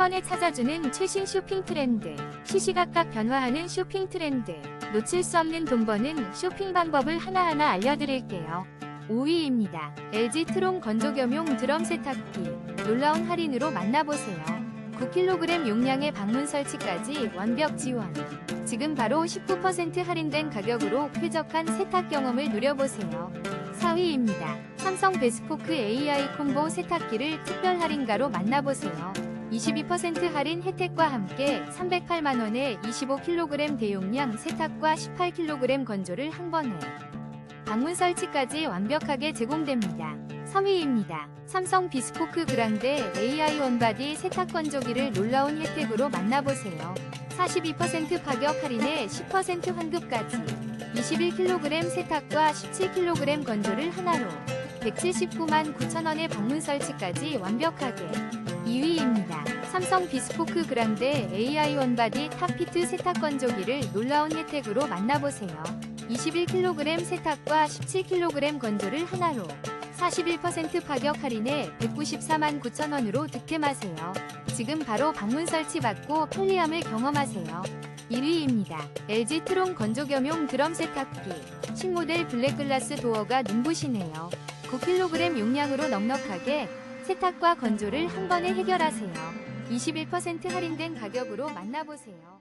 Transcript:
번에 찾아주는 최신 쇼핑 트렌드. 시시각각 변화하는 쇼핑 트렌드. 놓칠 수 없는 돈 버는 쇼핑 방법을 하나하나 알려드릴게요. 5위입니다. LG 트롱 건조겸용 드럼 세탁기. 놀라운 할인으로 만나보세요. 9kg 용량의 방문 설치까지 완벽 지원. 지금 바로 19% 할인된 가격으로 쾌적한 세탁 경험을 누려보세요. 4위입니다. 삼성 베스포크 AI 콤보 세탁기를 특별 할인가로 만나보세요. 22% 할인 혜택과 함께 308만원에 25kg 대용량 세탁과 18kg 건조를 한 번에 방문 설치까지 완벽하게 제공됩니다. 3위입니다. 삼성 비스포크 그랑데 AI 원바디 세탁 건조기를 놀라운 혜택으로 만나보세요. 42% 파격 할인에 10% 환급까지 21kg 세탁과 17kg 건조를 하나로 179만 9천원의 방문 설치까지 완벽하게 2위입니다. 삼성 비스포크 그랑데 AI 원바디 탑피트 세탁 건조기를 놀라운 혜택으로 만나보세요. 21kg 세탁과 17kg 건조를 하나로 41% 파격 할인에 194만 9천원으로 득템하세요. 지금 바로 방문 설치 받고 편리함을 경험하세요. 1위입니다. LG 트롱 건조겸용 드럼 세탁기. 신모델 블랙글라스 도어가 눈부시네요. 9kg 용량으로 넉넉하게 세탁과 건조를 한 번에 해결하세요. 21% 할인된 가격으로 만나보세요.